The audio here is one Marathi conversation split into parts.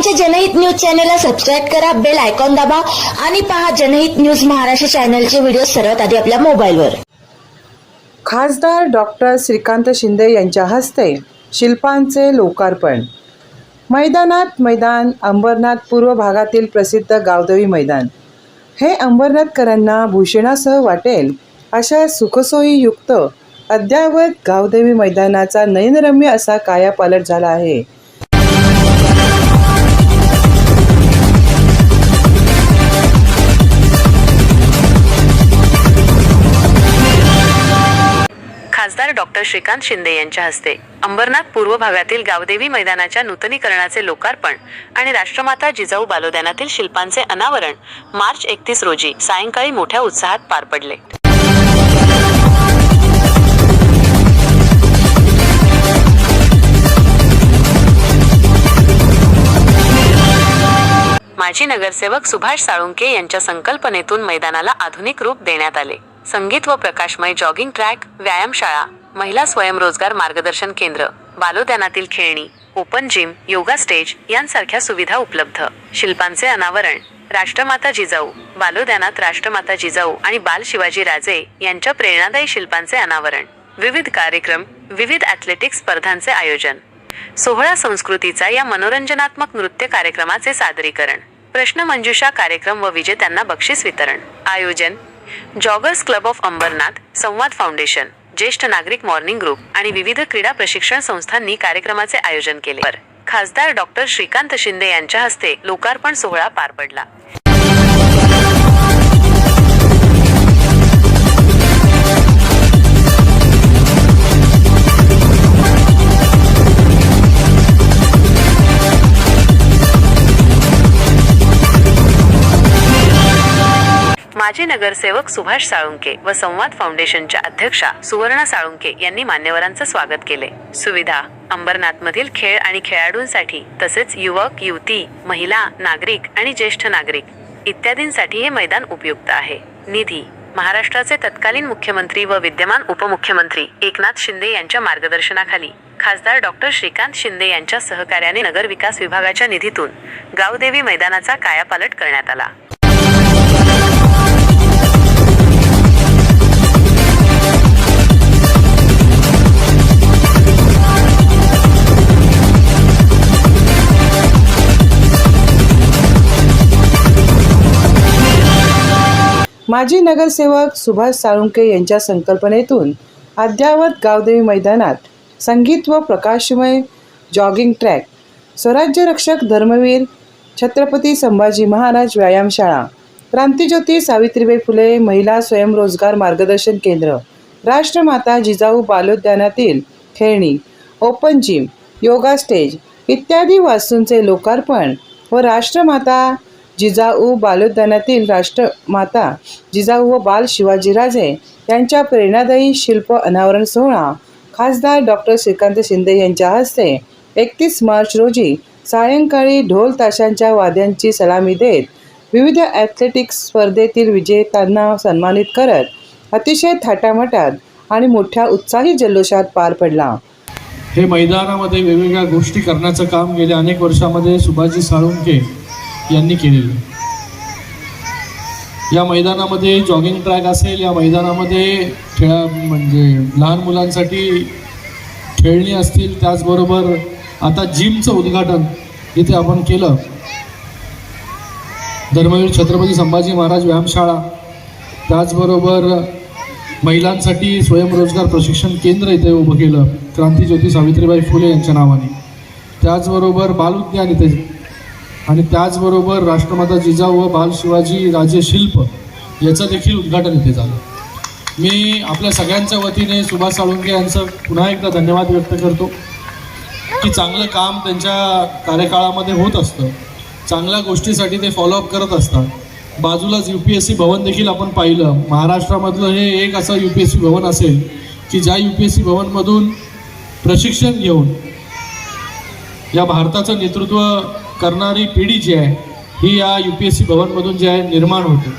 आमच्या जनहित न्यूज चॅनलला सबस्क्राईब करा बेल आयकॉन दाबा आणि पहा जनहित न्यूज महाराष्ट्र चॅनलचे व्हिडिओ सर्वात आधी आपल्या मोबाईलवर. खासदार डॉक्टर श्रीकांत शिंदे यांच्या हस्ते शिल्पांचे लोकार्पण. मैदानात मैदान अंबरनाथ पूर्व भागातील प्रसिद्ध गावदेवी मैदान. हे अंबरनाथकरांना भूषणासह वाटेल अशा सुखसोयीयुक्त अद्ययावत गावदेवी मैदानाचा नयनरम्य असा कायापालट झाला आहे. खासदार डॉक्टर श्रीकांत शिंदे यांच्या हस्ते अंबरनाथ पूर्व भागातील गावदेवी मैदानाच्या नूतनीकरणाचे लोकार्पण आणि राष्ट्रमाता जिजाऊ बालोद्यानातील शिल्पांचे अनावरण मार्च एकतीस रोजी सायंकाळी मोठ्या उत्साहात पार पडले. माजी नगरसेवक सुभाष साळुंके यांच्या संकल्पनेतून मैदानाला आधुनिक रूप देण्यात आले. संगीत व प्रकाशमय जॉगिंग ट्रॅक व्यायामशाळा महिला स्वयंरोजगार मार्गदर्शन केंद्र बालोद्यानातील खेळणी ओपन जिम योगा स्टेज यांसारख्या सुविधा उपलब्ध. शिल्पांचे अनावरण राष्ट्रमाता जिजाऊ बालोद्यानात राष्ट्रमाता जिजाऊ आणि बाल शिवाजी राजे यांच्या प्रेरणादायी शिल्पांचे अनावरण. विविध कार्यक्रम विविध ॲथलेटिक्स स्पर्धांचे आयोजन. सोहळा संस्कृतीचा या मनोरंजनात्मक नृत्य कार्यक्रमाचे सादरीकरण. प्रश्नमंजुषा कार्यक्रम व विजेत्यांना बक्षीस वितरण. आयोजन जॉगर्स क्लब ऑफ अंबरनाथ संवाद फाउंडेशन ज्येष्ठ नागरिक मॉर्निंग ग्रुप आणि विविध क्रीडा प्रशिक्षण संस्थांनी कार्यक्रमाचे आयोजन केले. खासदार डॉक्टर श्रीकांत शिंदे यांच्या हस्ते लोकार्पण सोहळा पार पडला. माजी नगरसेवक सुभाष साळुंके व संवाद फाउंडेशनच्या अध्यक्षा सुवर्णा साळुंके यांनी मान्यवरांचं स्वागत केले. सुविधा अंबरनाथमधील खेळ आणि खेळाडूंसाठी तसेच युवक युवती महिला नागरिक आणि ज्येष्ठ नागरिक इत्यादींसाठी हे मैदान उपयुक्त आहे. निधी महाराष्ट्राचे तत्कालीन मुख्यमंत्री व विद्यमान उपमुख्यमंत्री एकनाथ शिंदे यांच्या मार्गदर्शनाखाली खासदार डॉक्टर श्रीकांत शिंदे यांच्या सहकार्याने नगर विकास विभागाच्या निधीतून गावदेवी मैदानाचा कायापालट करण्यात आला. माजी नगरसेवक सुभाष साळुंके यांच्या संकल्पनेतून अद्ययावत गावदेवी मैदानात संगीत व प्रकाशमय जॉगिंग ट्रॅक स्वराज्य रक्षक धर्मवीर छत्रपती संभाजी महाराज व्यायामशाळा क्रांतिज्योती सावित्रीबाई फुले महिला स्वयंरोजगार मार्गदर्शन केंद्र राष्ट्रमाता जिजाऊ बालोद्यानातील खेळणी ओपन जिम योगा स्टेज इत्यादी वास्तूंचे लोकार्पण व राष्ट्रमाता जिजाऊ बालोद्यानातील राष्ट्रमाता जिजाऊ व बाल शिवाजीराजे यांच्या प्रेरणादायी शिल्प अनावरण सोहळा. खासदार डॉक्टर श्रीकांत शिंदे यांच्या हस्ते एकतीस मार्च रोजी सायंकाळी ढोल ताशांच्या वाद्यांची सलामी देत विविध ॲथलेटिक्स स्पर्धेतील विजेत्यांना सन्मानित करत अतिशय थाटामाटात आणि मोठ्या उत्साही जल्लोषात पार पडला. हे मैदानामध्ये वेगवेगळ्या गोष्टी करण्याचं काम गेल्या अनेक वर्षामध्ये सुभाजी साळुंके यांनी केलेलं. या मैदानामध्ये जॉगिंग ट्रॅक असेल या मैदानामध्ये खेळा म्हणजे लहान मुलांसाठी खेळणी असतील त्याचबरोबर आता जिमचं उद्घाटन इथे आपण केलं. धर्मवीर छत्रपती संभाजी महाराज व्यायामशाळा त्याचबरोबर महिलांसाठी स्वयंरोजगार प्रशिक्षण केंद्र इथे उभं केलं क्रांतीज्योती सावित्रीबाई फुले यांच्या नावाने. त्याचबरोबर बालउद्यान इथे आणि त्याचबरोबर राष्ट्रमाता जिजाऊ व बाल शिवाजी राजे शिल्प याचं देखील उद्घाटन इथे झालं. मी आपल्या सगळ्यांच्या वतीने सुभाष साळुंके यांचं पुन्हा एकदा धन्यवाद व्यक्त करतो की चांगलं काम त्यांच्या कार्यकाळामध्ये होत असतं. चांगल्या गोष्टीसाठी ते फॉलोअप करत असतात. बाजूलाच U P S C Bhavan देखील आपण पाहिलं. महाराष्ट्रामधलं हे एक असं U P S C Bhavan असेल की ज्या यू पी एस सी भवनमधून प्रशिक्षण घेऊन या भारताचं नेतृत्व करणारी पिढी जी आहे ही या यू पी एस सी भवनमधून जी आहे निर्माण होते.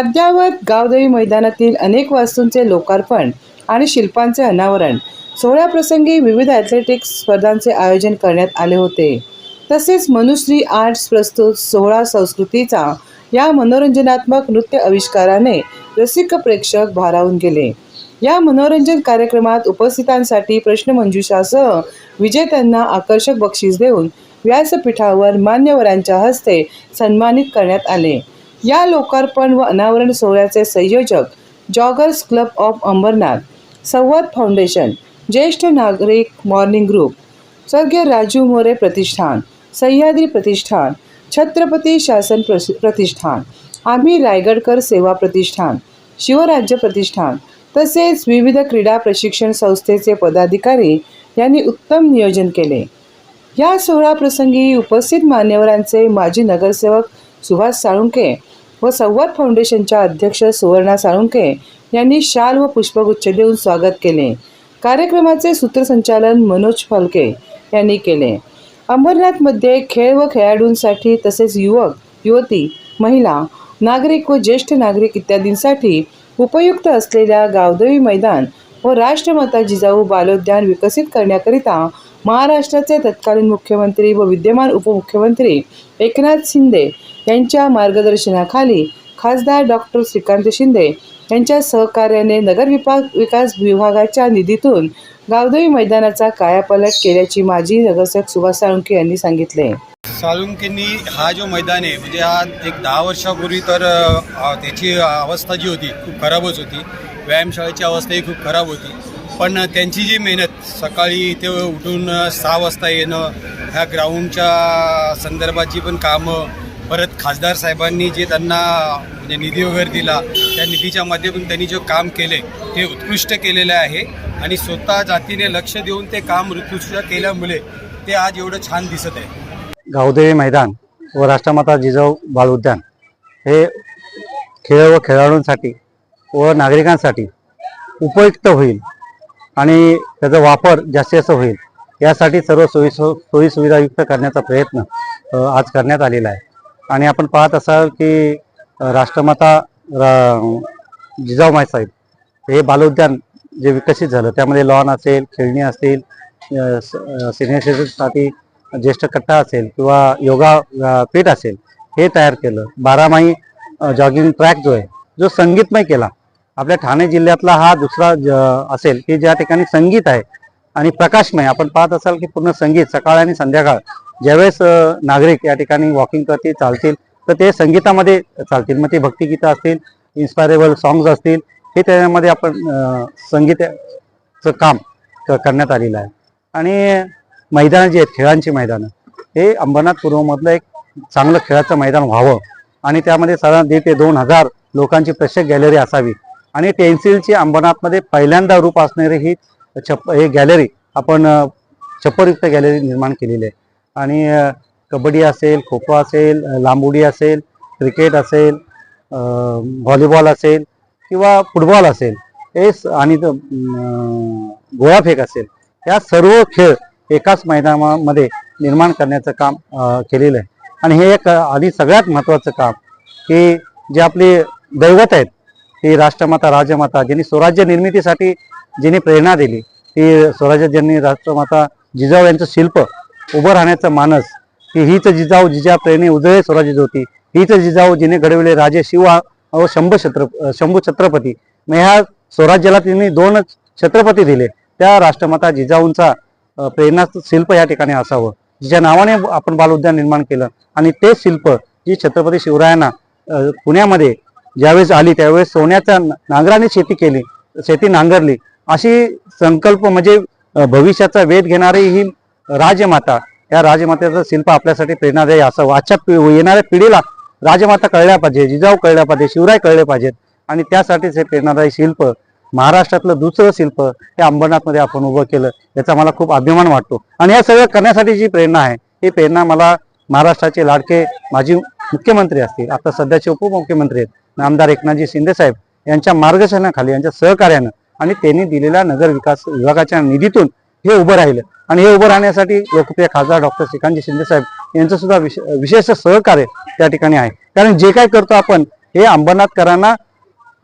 अद्ययावत गावदेवी मैदानातील अनेक वास्तूंचे लोकार्पण आणि शिल्पांचे अनावरण. सोहळ्याप्रसंगी विविध ॲथलेटिक्स स्पर्धांचे आयोजन करण्यात आले होते. तसेच मनुश्री आर्ट्स प्रस्तुत सोहळा संस्कृतीचा या मनोरंजनात्मक नृत्य आविष्काराने रसिक प्रेक्षक भारावून गेले. या मनोरंजन कार्यक्रमात उपस्थितांसाठी प्रश्नमंजुषासह विजेत्यांना आकर्षक बक्षीस देऊन व्यासपीठावर मान्यवरांच्या हस्ते सन्मानित करण्यात आले. या लोकार्पण व अनावरण सोहळ्याचे संयोजक जॉगर्स क्लब ऑफ अंबरनाथ संवाद फाउंडेशन ज्येष्ठ नागरिक मॉर्निंग ग्रुप स्वर्गीय राजू मोरे प्रतिष्ठान सह्याद्री प्रतिष्ठान छत्रपती शासन प्रतिष्ठान आम्ही रायगडकर सेवा प्रतिष्ठान शिवराज्य प्रतिष्ठान तसेच विविध क्रीडा प्रशिक्षण संस्थेचे पदाधिकारी यांनी उत्तम नियोजन केले. या सोहळा प्रसंगी उपस्थित मान्यवरांचे माजी नगरसेवक सुभाष साळुंके व संवाद फाउंडेशनच्या अध्यक्ष सुवर्णा साळुंके यांनी शाल व पुष्पगुच्छ देऊन स्वागत केले. कार्यक्रमाचे सूत्रसंचालन मनोज फलके यांनी केले. अंबरनाथमध्ये खेळ व खेळाडूंसाठी तसेच युवक युवती महिला नागरिक व ज्येष्ठ नागरिक इत्यादींसाठी उपयुक्त असलेल्या गावदेवी मैदान व राष्ट्रमाता जिजाऊ बालोद्यान विकसित करण्याकरिता महाराष्ट्राचे तत्कालीन मुख्यमंत्री व विद्यमान उपमुख्यमंत्री एकनाथ शिंदे यांच्या मार्गदर्शनाखाली खासदार डॉक्टर श्रीकांत शिंदे यांच्या सहकार्याने नगर विभाग विकास विभागाच्या निधीतून गावदेवी मैदानाचा कायापालट केल्याची माजी नगरसेवक सुभाष साळुंके यांनी सांगितले. साळुंकेंनी हा जो मैदान आहे म्हणजे हा एक दहा वर्षापूर्वी तर त्याची अवस्था जी होती खूप खराबच होती. व्यायामशाळेची अवस्थाही खूप खराब होती. पण त्यांची जी मेहनत सकाळी इथे उठून सहा वाजता येणं ह्या ग्राउंडच्या संदर्भाची पण कामं परत खासदार साहेबांनी जे त्यांना म्हणजे निधी वगैरे दिला त्या निधीच्या माध्यमातून त्यांनी जे काम केले ते उत्कृष्ट केलेलं आहे. आणि स्वतः जातीने लक्ष देऊन ते काम उत्कृष्ट केल्यामुळे ते आज एवढं छान दिसत आहे. गावदेवी मैदान व राष्ट्रमाता जिजाऊ बाल उद्यान हे खेळ व खेळाडूंसाठी व नागरिकांसाठी उपयुक्त होईल. आणि त्याचा वापर जास्तीत जास्त होईल. यासाठी सर्व सोयी सो सोयी करण्याचा प्रयत्न आज करण्यात आलेला आहे. आणि आपण पाहत असाल की राष्ट्रमाता रा जिजाऊमाई साहेब हे बालोद्यान जे विकसित झालं त्यामध्ये लॉन असेल खेळणी असतील सिनियर सिटीजनसाठी ज्येष्ठ कट्टा असेल किंवा योगा पीठ असेल हे तयार केलं. बारामाही जॉगिंग ट्रॅक जो आहे जो संगीतमय केला आपल्या ठाणे जिल्ह्यातला हा दुसरा ज- असेल की ज्या ठिकाणी संगीत आहे आणि प्रकाशमय आपण पाहत असाल की पूर्ण संगीत सकाळ आणि संध्याकाळ ज्यावेळेस नागरिक या ठिकाणी वॉकिंग करतील चालतील तर ते संगीतामध्ये चालतील. मग ते भक्तिगीतं असतील इन्स्पायरेबल सॉंग्स असतील हे त्याच्यामध्ये आपण संगीताचं काम क- करण्यात आलेलं आहे. आणि मैदानं जी आहेत खेळांची मैदानं हे अंबरनाथ पूर्वमधलं एक चांगलं खेळाचं मैदान व्हावं आणि त्यामध्ये साधारण दीड ते दोन हजार लोकांची प्रेक्षक गॅलरी असावी आणि टेन्सिलची अंबरनाथमध्ये पहिल्यांदा रूप असणारी ही छप हे गॅलरी आपण छप्परयुक्त गॅलरी निर्माण केलेली आहे. आणि कबड्डी असेल खो खो असेल लांबुडी असेल क्रिकेट असेल व्हॉलीबॉल असेल किंवा फुटबॉल असेल हे आणि गोळाफेक असेल या सर्व खेळ एकाच मैदानामध्ये निर्माण करण्याचं काम केलेलं आहे. आणि हे एक आधी सगळ्यात महत्त्वाचं काम की जे आपले दैवत आहेत ती राष्ट्रमाता राजमाता ज्यांनी स्वराज्य निर्मितीसाठी जिने प्रेरणा दिली ती स्वराज्य ज्यांनी राष्ट्रमाता जिजाऊ यांचं शिल्प उभं राहण्याचं मानस की हीच जिजाऊ जिजा प्रेरणे उदय स्वराज्य ज्योती हीच जिजाऊ जिने घडविले राजे शिव व शंभू छत्र शंभू छत्रपती. मग ह्या स्वराज्याला त्यांनी दोन छत्रपती दिले. त्या राष्ट्रमाता जिजाऊंचा प्रेरणा प्रेरणाचं शिल्प या ठिकाणी असावं. जिच्या नावाने आपण बाल उद्यान निर्माण केलं. आणि ते शिल्प जी छत्रपती शिवरायांना पुण्यामध्ये ज्यावेळेस आली त्यावेळेस सोन्याच्या नांगराने शेती केली शेती नांगरली. अशी संकल्प म्हणजे भविष्याचा वेध घेणारी ही राजमाता. या राजमातेचं शिल्प आपल्यासाठी प्रेरणादायी असावं आजच्या पि- येणाऱ्या पिढीला राजमाता कळल्या पाहिजे जिजाऊ कळल्या पाहिजे शिवराय कळले पाहिजेत. आणि त्यासाठीच हे प्रेरणादायी शिल्प महाराष्ट्रातलं दुसरं शिल्प हे अंबरनाथमध्ये आपण उभं केलं. याचा मला खूप अभिमान वाटतो. आणि या सगळं करण्यासाठी जी प्रेरणा आहे ही प्रेरणा मला महाराष्ट्राचे लाडके माजी मुख्यमंत्री असतील. आता सध्याचे उपमुख्यमंत्री आहेत. आमदार एकनाथजी शिंदे साहेब यांच्या मार्गदर्शनाखाली यांच्या सहकार्यानं आणि त्यांनी दिलेल्या नगर विकास विभागाच्या निधीतून हे उभं राहिलं. आणि हे उभं राहण्यासाठी लोकप्रिय खासदार डॉक्टर श्रीकांतजी शिंदे साहेब यांचं सुद्धा विशेष सहकार्य त्या ठिकाणी आहे. कारण जे काय करतो आपण हे अंबरनाथकरांना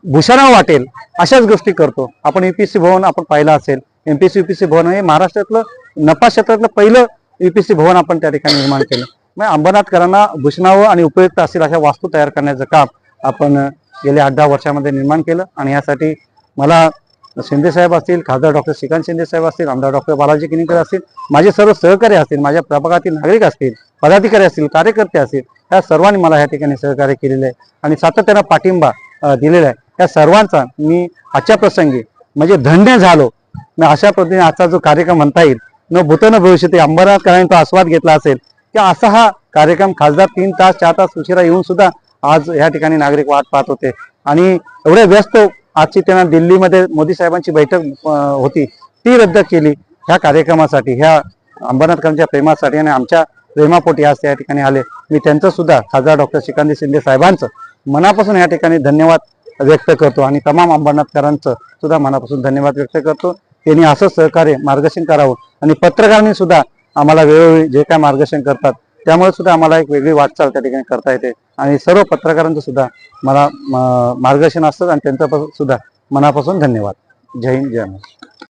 भूषणा वाटेल अशाच गोष्टी करतो. आपण युपीएससी भवन आपण पाहिलं असेल. एमपीएससी युपीएससी भवन हे महाराष्ट्रातलं नफा क्षेत्रातलं पहिलं युपीएससी भवन आपण त्या ठिकाणी निर्माण केलं. मग अंबरनाथकरांना भूषणावं आणि उपयुक्त असेल अशा वास्तू तयार करण्याचं काम आपण गेल्या आठ दहा वर्षामध्ये निर्माण केलं आणि यासाठी मला शिंदे साहेब असतील खासदार डॉक्टर श्रीकांत शिंदे साहेब असतील आमदार डॉक्टर बालाजी किनीकर असतील माझे सर्व सहकारी असतील माझ्या प्रभागातील नागरिक असतील पदाधिकारी असतील कार्यकर्ते असतील या सर्वांनी मला या ठिकाणी सहकार्य केलेलं आहे आणि सातत्यानं पाठिंबा दिलेला आहे. या सर्वांचा मी आजच्या प्रसंगी म्हणजे धन्य झालो. मी अशा पद्धतीने आजचा जो कार्यक्रम म्हणता येईल न भूतन भविष्यती अंबरनाथकरांनी तो आस्वाद घेतला असेल की असा हा कार्यक्रम खासदार तीन तास चार तास उशिरा येऊन सुद्धा आज या ठिकाणी नागरिक वाट पाहत होते. आणि एवढे व्यस्त आजची त्यांना दिल्लीमध्ये मोदी साहेबांची बैठक होती. ती रद्द केली. ह्या कार्यक्रमासाठी ह्या अंबरनाथकरांच्या प्रेमासाठी आणि आमच्या प्रेमापोटी आज त्या ठिकाणी आले. मी त्यांचं सुद्धा खासदार डॉक्टर श्रीकांत शिंदे साहेबांचं मनापासून या ठिकाणी धन्यवाद व्यक्त करतो आणि तमाम अंबरनाथकरांचं सुद्धा मनापासून धन्यवाद व्यक्त करतो. त्यांनी असं सहकार्य मार्गदर्शन करावं आणि पत्रकारांनी सुद्धा आम्हाला वेळोवेळी जे काय मार्गदर्शन करतात त्यामुळे सुद्धा आम्हाला एक वेगळी वाटचाल त्या ठिकाणी करता येते. आणि सर्व पत्रकारांचं सुद्धा मला मार्गदर्शन असतं आणि त्यांचं सुद्धा मनापासून धन्यवाद. जय हिंद जय महाराष्ट्र.